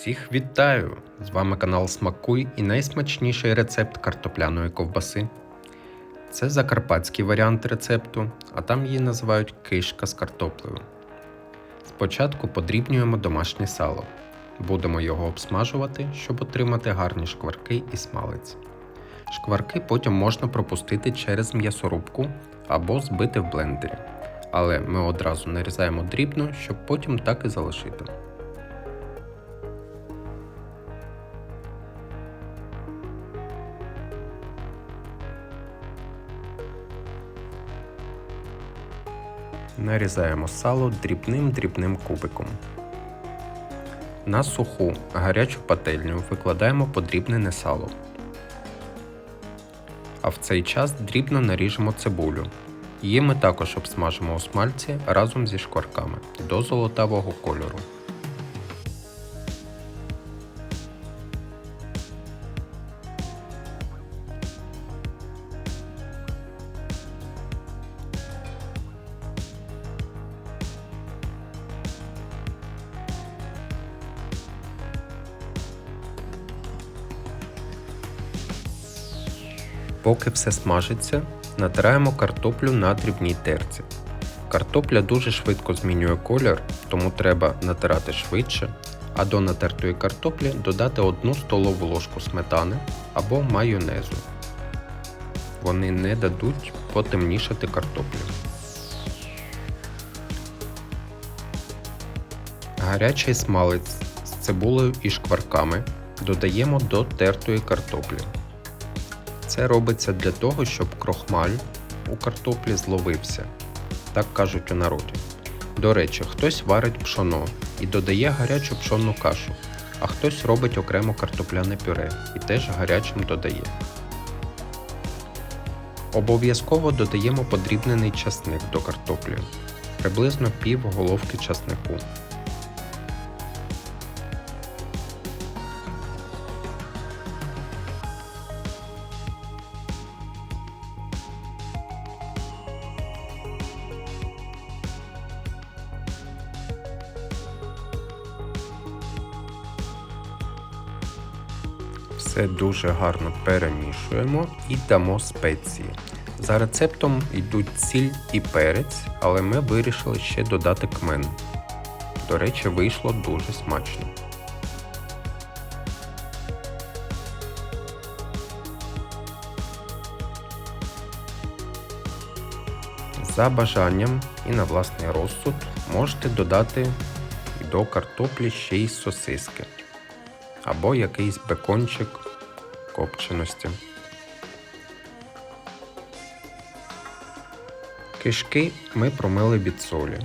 Всіх вітаю! З вами канал Смакуй і найсмачніший рецепт картопляної ковбаси. Це закарпатський варіант рецепту, а там її називають кишка з картоплею. Спочатку подрібнюємо домашнє сало. Будемо його обсмажувати, щоб отримати гарні шкварки і смалець. Шкварки потім можна пропустити через м'ясорубку або збити в блендері. Але ми одразу нарізаємо дрібно, щоб потім так і залишити. Нарізаємо сало дрібним-дрібним кубиком. На суху гарячу пательню викладаємо подрібнене сало. А в цей час дрібно наріжемо цибулю. Її ми також обсмажимо у смальці разом зі шкварками до золотавого кольору. Поки все смажиться, натираємо картоплю на дрібній терці. Картопля дуже швидко змінює колір, тому треба натирати швидше, а до натертої картоплі додати 1 столову ложку сметани або майонезу. Вони не дадуть потемнішати картоплю. Гарячий смалець з цибулею і шкварками додаємо до тертої картоплі. Це робиться для того, щоб крохмаль у картоплі зловився, так кажуть у народі. До речі, хтось варить пшоно і додає гарячу пшонну кашу, а хтось робить окремо картопляне пюре і теж гарячим додає. Обов'язково додаємо подрібнений часник до картоплі, приблизно пів головки часнику. Все дуже гарно перемішуємо і дамо спеції. За рецептом йдуть сіль і перець, але ми вирішили ще додати кмен. До речі, вийшло дуже смачно. За бажанням і на власний розсуд можете додати до картоплі ще й сосиски або якийсь бекончик копченості. Кишки ми промили від солі.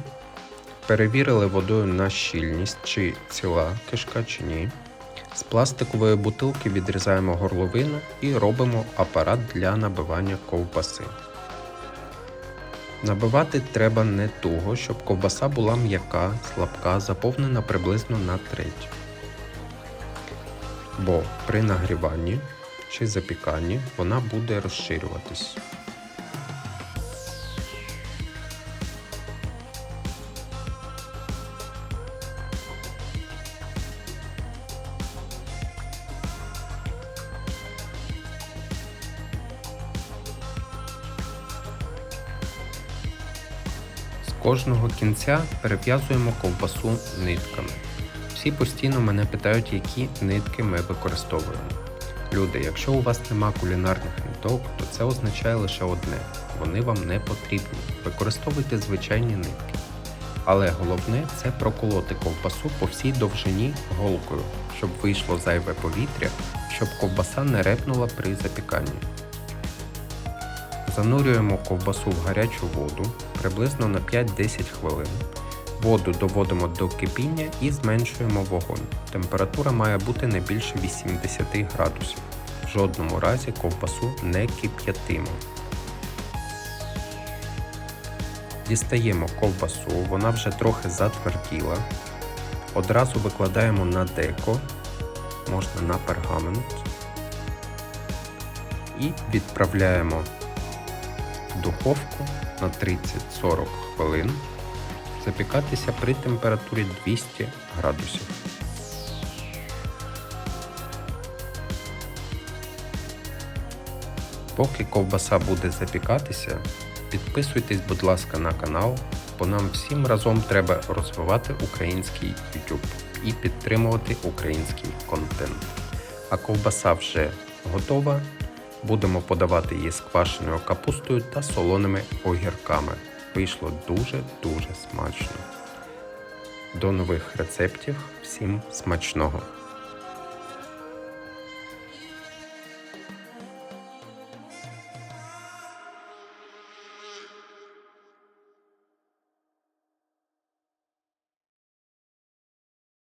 Перевірили водою на щільність, чи ціла кишка, чи ні. З пластикової бутилки відрізаємо горловину і робимо апарат для набивання ковбаси. Набивати треба не туго, щоб ковбаса була м'яка, слабка, заповнена приблизно на треть бо при нагріванні чи запіканні вона буде розширюватись. Кожного кінця перев'язуємо ковбасу нитками. Всі постійно мене питають, які нитки ми використовуємо. Люди, якщо у вас нема кулінарних ниток, то це означає лише одне: вони вам не потрібні. Використовуйте звичайні нитки. Але головне це проколоти ковбасу по всій довжині голкою, щоб вийшло зайве повітря, щоб ковбаса не репнула при запіканні. Занурюємо ковбасу в гарячу воду приблизно на 5-10 хвилин. Воду доводимо до кипіння і зменшуємо вогонь. Температура має бути не більше 80 градусів. В жодному разі ковбасу не кип'ятимо. Дістаємо ковбасу, вона вже трохи затверділа. Одразу викладаємо на деко, можна на пергамент і відправляємо в духовку на 30-40 хвилин запікатися при температурі 200 градусів. Поки ковбаса буде запікатися, підписуйтесь, будь ласка, на канал, бо нам всім разом треба розвивати український YouTube і підтримувати український контент. А ковбаса вже готова. Будемо подавати її з квашеною капустою та солоними огірками. Вийшло дуже-дуже смачно. До нових рецептів. Всім смачного!